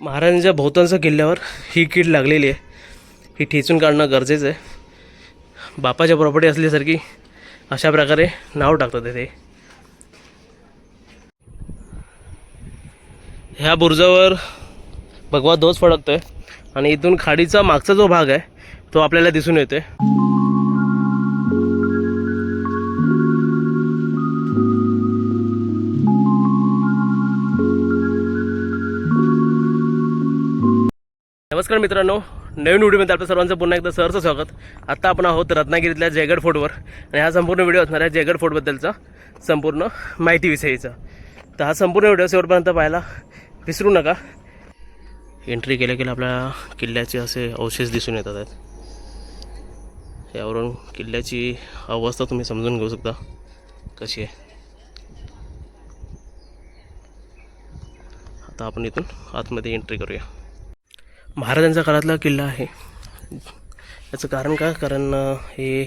महाराजांच्या बहुतांश किल्ल्यावर ही कीड लागलेली आहे. ही ठेचून काढणं गरजेचं आहे. बापाच्या प्रॉपर्टी असल्यासारखी अशा प्रकारे नाव टाकतात ते ह्या बुरुजावर भगवा ध्वज फडकतोय आणि इथून खाडीचा मागचा जो भाग आहे तो आपल्याला दिसून येतोय. नमस्कार मित्रांनो नवीन व्हिडिओमध्ये आपल्या सर्वांचं पुन्हा एकदा सहर्ष स्वागत. आत्ता आपण आहोत रत्नागिरीतल्या जयगड फोर्टवर आणि हा संपूर्ण व्हिडिओ असणार आहे जयगड फोर्टबद्दलचा संपूर्ण माहितीविषयीचा. तर हा संपूर्ण व्हिडिओ शेवटपर्यंत पाहायला विसरू नका. एंट्री केल्या केल्या आपल्या किल्ल्याचे असे अवशेष दिसून येतात आहेत. यावरून किल्ल्याची अवस्था तुम्ही समजून घेऊ शकता. कशी आहे? आता आपण इथून आतमध्ये एंट्री करूया. महाराजांचा काळातला किल्ला आहे. याचं कारण काय कारण हे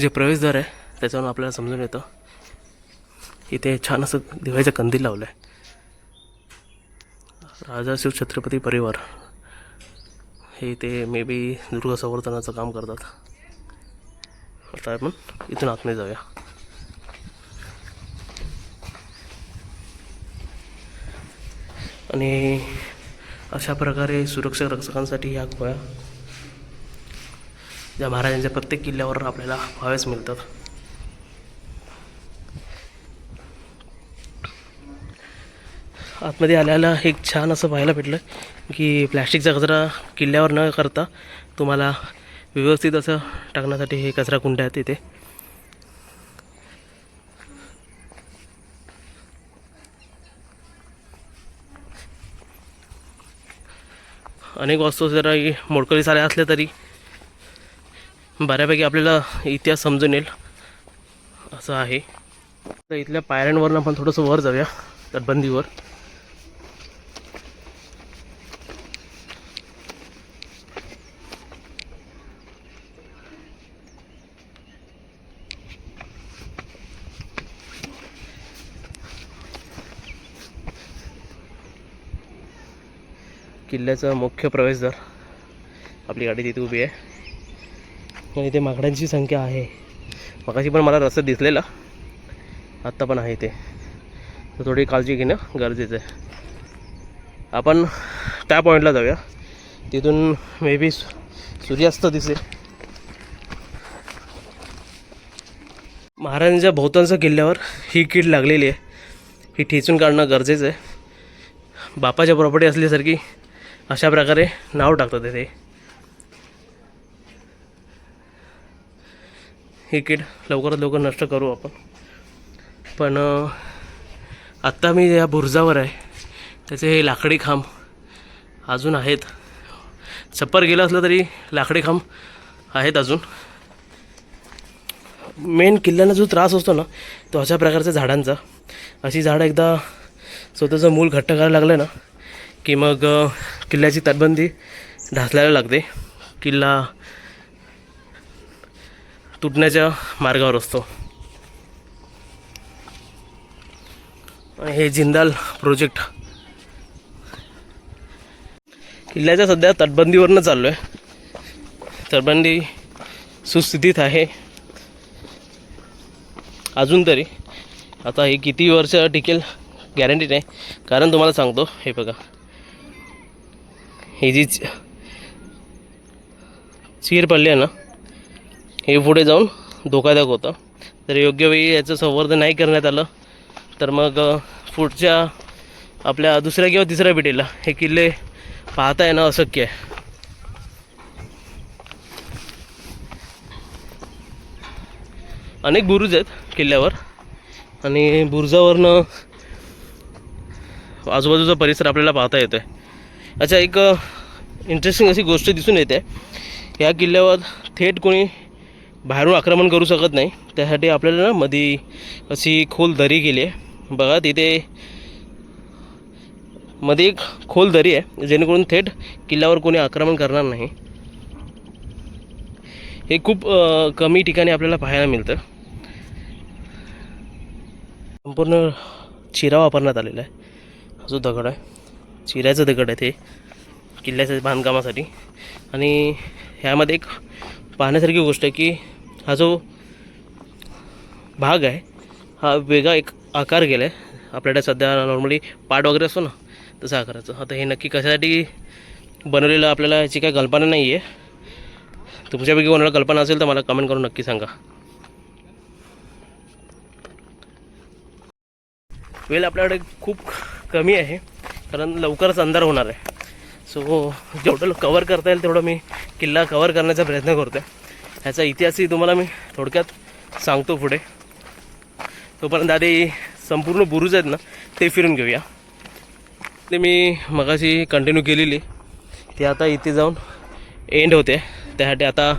जे प्रवेशद्वार आहे त्याच्यावरून आपल्याला समजून येतं. इथे छान असं दिवाळीचं कंदील लावलं आहे राजा शिव छत्रपती परिवार. हे इथे मे बी दुर्गा संवर्धनाचं काम करतात. आता आपण इथून आतमध्ये जाऊया. आणि अशा प्रकारे सुरक्षा रक्षकांसाठी ह्या गोळ्या ज्या महाराजांच्या प्रत्येक किल्ल्यावर आपल्याला व्हावेच मिळतात. आतमध्ये आल्याला एक छान असं पाहायला भेटलं की प्लॅस्टिकचा कचरा किल्ल्यावर न करता तुम्हाला व्यवस्थित असं टाकण्यासाठी हे कचरा कुंड्या आहेत तिथे अनेक वस्तू जरा मोडकळी साऱ्या असल्या तरी बऱ्यापैकी आपल्याला इतिहास समजून येईल. असं आहे. तर इथल्या पायऱ्यांवरनं आपण थोडंसं वर जाऊया तटबंदीवर. किल्ल्याचा मुख्य प्रवेशद्वार आपली गाडी तिथे उभी आहे. इथे माकडांची संख्या आहे. मगाशी पण मला रस्ता दिसलेला. आत्ता पण आहे इथे. तर थोडी काळजी घेणं गरजेचं आहे. आपण त्या पॉईंटला जाऊया. तिथून मे बी सूर्यास्त दिसेल. महाराजांच्या बहुतांश किल्ल्यावर ही कीड लागलेली आहे. ही ठेचून काढणं गरजेचं आहे. बापाच्या प्रॉपर्टी असल्यासारखी अशा प्रकारे नाव टाकतात तिथे ही किट लवकरात लवकर नष्ट करू आपण. पण आत्ता मी या बुरुजावर आहे. त्याचे हे लाकडी खांब अजून आहेत. छप्पर गेलं असलं तरी लाकडी खांब आहेत अजून. मेन किल्ल्यांना जो त्रास असतो ना तो अशा प्रकारच्या झाडांचा. अशी झाडं एकदा स्वतःचं मूल घट्ट करायला लागलं ना की मग किल्ल्याची तटबंदी ढासल्याला लागते. किल्ला तुटण्याच्या मार्गावर असतो. हे जिंदाल प्रोजेक्ट. किल्ल्याच्या सध्या तटबंदीवरनं चाललो आहे तटबंदी सुस्थितीत आहे. अजून तरी आता हे किती वर्ष टिकेल गॅरंटी नाही. कारण तुम्हाला सांगतो हे बघा. ही जी च- चीर पडली आहे ना हे पुढे जाऊन धोकादायक होतं. तर योग्य वेळी याचं संवर्धन नाही करण्यात आलं तर मग पुढच्या आपल्या दुसऱ्या किंवा तिसऱ्या पिढीला हे किल्ले पाहता येणं अशक्य आहे. अनेक बुरुज आहेत किल्ल्यावर आणि बुरुजावरनं आजूबाजूचा परिसर आपल्याला पाहता येतो आहे अच्छा एक इंटरेस्टिंग अशी गोष्ट दिसून येते. या किल्ल्यावर थेट कोणी बाहेरून आक्रमण करू शकत नाही. त्यासाठी आपल्याला ना मध्ये अशी खोल दरी केली आहे. बघा तिथे मध्ये एक खोल दरी आहे जेणेकरून थेट किल्ल्यावर कोणी आक्रमण करणार नाही. हे खूप कमी ठिकाणी आपल्याला पाहायला मिळतं. संपूर्ण चिरा वापरण्यात आलेला आहे. जो दगड आहे चिऱ्याचं दगड आहे ते. किल्ल्याच्या बांधकामासाठी. आणि ह्यामध्ये एक पाहण्यासारखी गोष्ट आहे की हा जो भाग आहे हा वेगळा एक आकार गेला आहे आपल्याकडे सध्या नॉर्मली पाट वगैरे असतो ना तसा आकाराचं. आता हे नक्की कशासाठी बनवलेलं आपल्याला याची काही कल्पना नाही आहे तुमच्यापैकी कोणाला कल्पना असेल तर मला कमेंट करून नक्की सांगा. वेळ आपल्याकडे खूप कमी आहे कारण लवकरच अंधार होणार आहे. सो जेवढं कवर करता येईल तेवढं मी किल्ला कवर करण्याचा प्रयत्न करतो आहे ह्याचा इतिहासही तुम्हाला मी थोडक्यात सांगतो पुढे. तोपर्यंत आधी संपूर्ण बुरुज आहेत ना ते फिरून घेऊया. ते मी मगाशी कंटिन्यू केलेली. ती आता इथे जाऊन एंड होते. त्यासाठी आता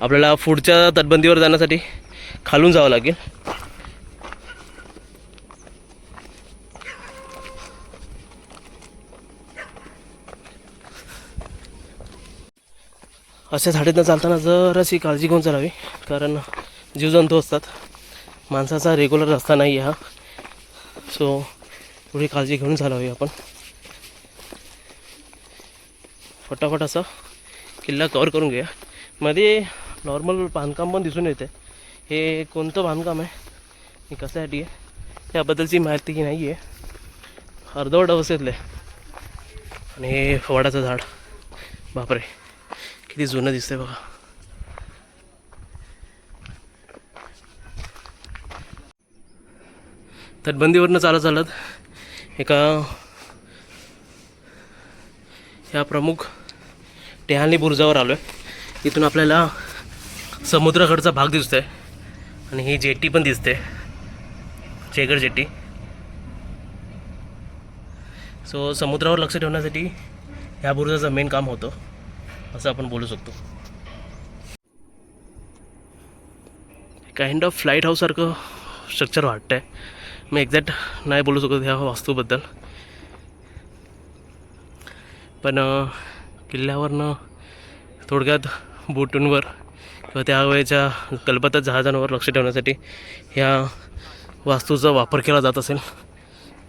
आपल्याला पुढच्या तटबंदीवर जाण्यासाठी खालून जावं लागेल. अशा झाडीतनं चालताना जराशी काळजी घेऊन चालावी कारण जीवजंतू असतात. माणसाचा रेग्युलर रस्ता नाही आहे हा. सो थोडी काळजी घेऊन चालावी आपण. फटाफट असा किल्ला कवर करून घेऊया. मध्ये नॉर्मल बांधकाम पण दिसून येते. हे कोणतं बांधकाम आहे? हे कशासाठी आहे? त्याबद्दलची माहिती नाही आहे अर्धवट अवस्थेतलं. आहे आणि हे फवाडाचं झाड. बापरे. किती जुनं दिसतंय बघा. तटबंदीवरनं चालत चालत एका ह्या प्रमुख टेहानी बुरुजावर आलो आहे इथून आपल्याला समुद्राकडचा भाग दिसतोय आणि ही जेटी पण दिसते. चेगर जेटी. सो समुद्रावर लक्ष ठेवण्यासाठी ह्या बुरुजाचं मेन काम होतं. असं आपण बोलू शकतो. काइंड ऑफ फ्लाईट हाऊससारखं स्ट्रक्चर वाटतं आहे मी एक्झॅक्ट नाही बोलू शकत ह्या वास्तूबद्दल. पण किल्ल्यावरनं थोडक्यात बोटूंवर किंवा त्या वेळेच्या कल्पतात जहाजांवर लक्ष ठेवण्यासाठी ह्या वास्तूचा वापर केला जात असेल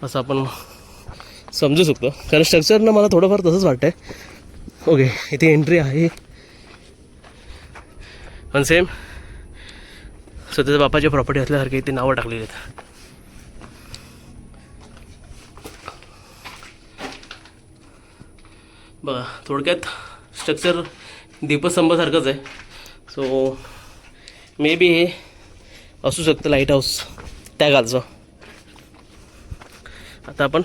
असं आपण समजू शकतो. कारण स्ट्रक्चरनं मला थोडंफार तसंच वाटतं आहे ओके इथे एंट्री आहे. पण सेम स्वतःच्या बापाची प्रॉपर्टी असल्यासारखे इथे नावं टाकलेली आहेत. बघा थोडक्यात स्ट्रक्चर दीपस्तंभासारखंच आहे. सो मे बी हे असू शकतं लाइट हाऊस त्या गालचं आता आपण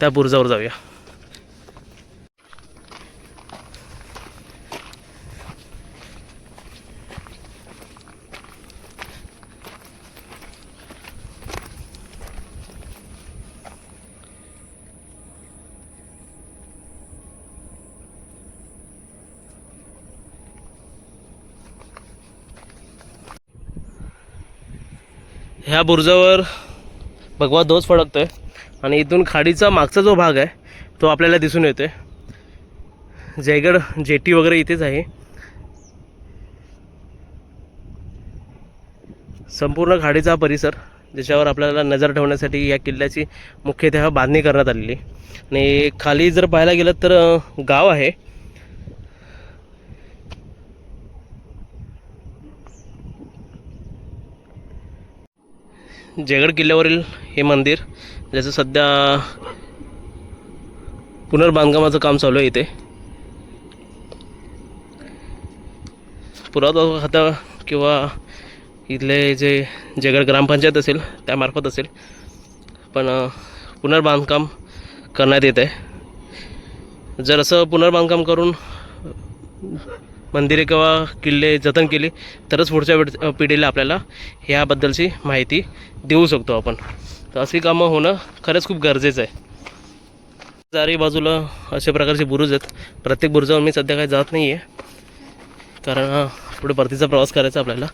त्या बुर्जावर जाऊया. ह्या बुरुजावर भगवा ध्वज फडकतोय. आणि इथून खाडीचा मागचा जो भाग आहे तो आपल्याला दिसून येतोय. जयगड जेटी वगैरे इथेच आहे. संपूर्ण खाडीचा परिसर ज्याच्यावर आपल्याला नजर ठेवण्यासाठी या किल्ल्याची मुख्यतः बांधणी करण्यात आलेली. आणि खाली जर पाहायला गेलं तर गाव आहे. जयगड किल्ल्यावरील हे मंदिर ज्याचं सध्या पुनर्बांधकामाचं काम चालू आहे इथे. पुरातत्व खाता किंवा इथले जे जयगड ग्रामपंचायत असेल त्यामार्फत असेल पण पुनर्बांधकाम करण्यात येत आहे जर असं पुनर्बांधकाम करून मंदिरे किंवा किल्ले जतन केली तरच पुढच्या वेळ पिढीला आपल्याला ह्याबद्दलची माहिती देऊ शकतो आपण. तर अशी कामं होणं खरंच खूप गरजेचं आहे. चारही बाजूला अशा प्रकारचे बुरुज आहेत. प्रत्येक बुरुजावर मी सध्या काही जात नाही आहे कारण पुढे परतीचा प्रवास करायचा आपल्याला.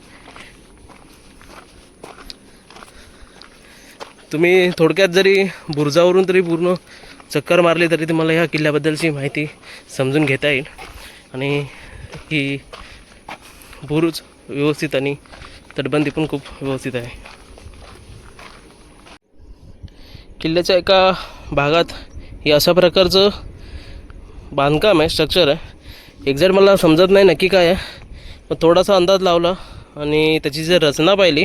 तुम्ही थोडक्यात जरी बुरुजावरून तरी पूर्ण चक्कर मारली तरी तुम्हाला ह्या किल्ल्याबद्दलची माहिती समजून घेता येईल. आणि ही बुरुज व्यवस्थित आणि तटबंदी पण खूप व्यवस्थित आहे. किल्ल्याच्या एका भागात हे अशा प्रकारचं बांधकाम आहे स्ट्रक्चर आहे. एक्झॅक्ट मला समजत नाही नक्की काय आहे मग थोडासा अंदाज लावला आणि त्याची जर रचना पाहिली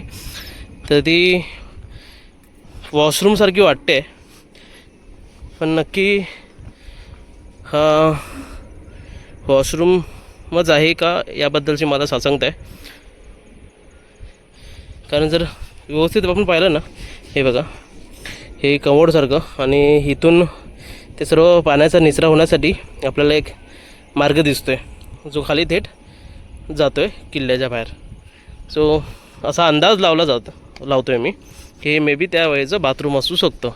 तर ती वॉशरूमसारखी वाटते. पण नक्की हा वॉशरूम वॉशरूमच आहे का याबद्दलची मला सासंगत आहे. कारण जर व्यवस्थित आपण पाहिलं ना हे बघा हे कमोडसारखं आणि इथून ते सर्व पाण्याचा निचरा होण्यासाठी आपल्याला एक मार्ग दिसतो आहे जो खाली थेट जातो आहे किल्ल्याच्या बाहेर. सो असा अंदाज लावला जातो लावतो आहे मी की हे मे बी त्या वेळेचं बाथरूम असू शकतं.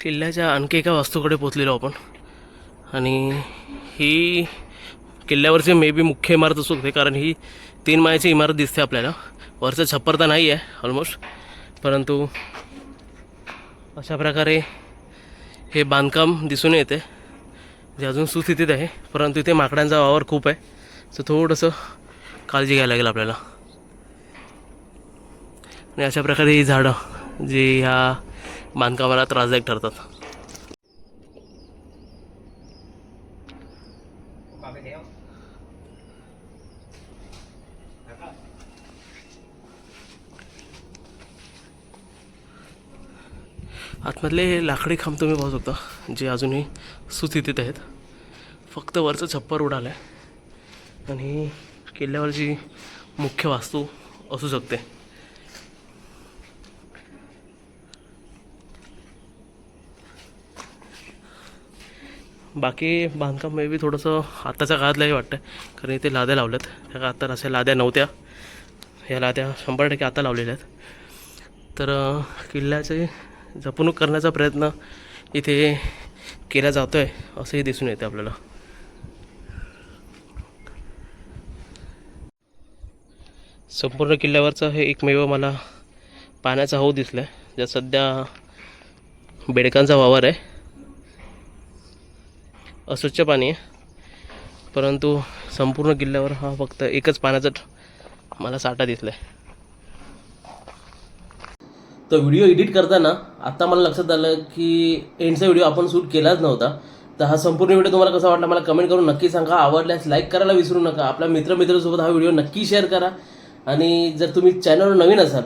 किल्ल्याच्या आणखी एका वास्तूकडे पोचलेलो आपण. आणि ही किल्ल्यावरची मे बी मुख्य इमारत असू शकते कारण ही तीन माळ्याची इमारत दिसते आपल्याला. वरचं छप्पर तर नाही आहे ऑलमोस्ट परंतु अशा प्रकारे हे बांधकाम दिसून येते जे अजून सुस्थितीत आहे. परंतु इथे माकडांचा वावर खूप आहे सो थोडंसं काळजी घ्यायला लागेल आपल्याला. आणि अशा प्रकारे ही झाडं जी ह्या बांधकामाला त्रासदायक ठरतात. आतमधले हे लाकडी खांब तुम्ही पाहू शकता जे अजूनही सुस्थितीत आहेत. फक्त वरचं छप्पर उडालं आहे आणि किल्ल्यावरची मुख्य वास्तू असू शकते. बाकी बांधकाम मे बी थोडंसं आत्ताच्या काळातलंही वाटतं कारण इथे लाद्या लावल्यात. त्या काळात तर अशा लाद्या नव्हत्या. ह्या लाद्या शंभर टक्के आता लावलेल्या आहेत. तर किल्ल्याचे जपणूक करण्याचा प्रयत्न इथे केला जातो आहे असंही दिसून येते आपल्याला. संपूर्ण किल्ल्यावरचं हे एकमेव मला पाण्याचा हौ दिसला आहे ज्यात सध्या बेडकांचा वावर आहे. अस्वच्छ पाणी आहे. परंतु संपूर्ण किल्ल्यावर हा फक्त एकच पाण्याचा मला साठा दिसला आहे तो व्हिडिओ एडिट करताना आत्ता मला लक्षात आलं की एंडचा व्हिडिओ आपण शूट केलाच नव्हता. तर हा संपूर्ण व्हिडिओ तुम्हाला कसा वाटला मला कमेंट करून नक्की सांगा. आवडल्यास लाईक करायला विसरू नका. आपल्या मित्रमित्रांसोबत हा व्हिडिओ नक्की शेअर करा. आणि जर तुम्ही चॅनलवर नवीन असाल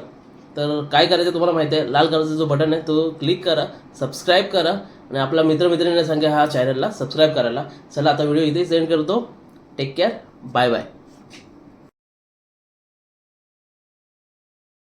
तर काय करायचं तुम्हाला माहिती आहे? लाल कलरचा जो बटन आहे तो क्लिक करा सबस्क्राईब करा आणि आपल्या मित्रमित्रांना सांगा हा चॅनलला सबस्क्राईब करायला. चला आता व्हिडिओ इथे सेंड करतो. Take care bye bye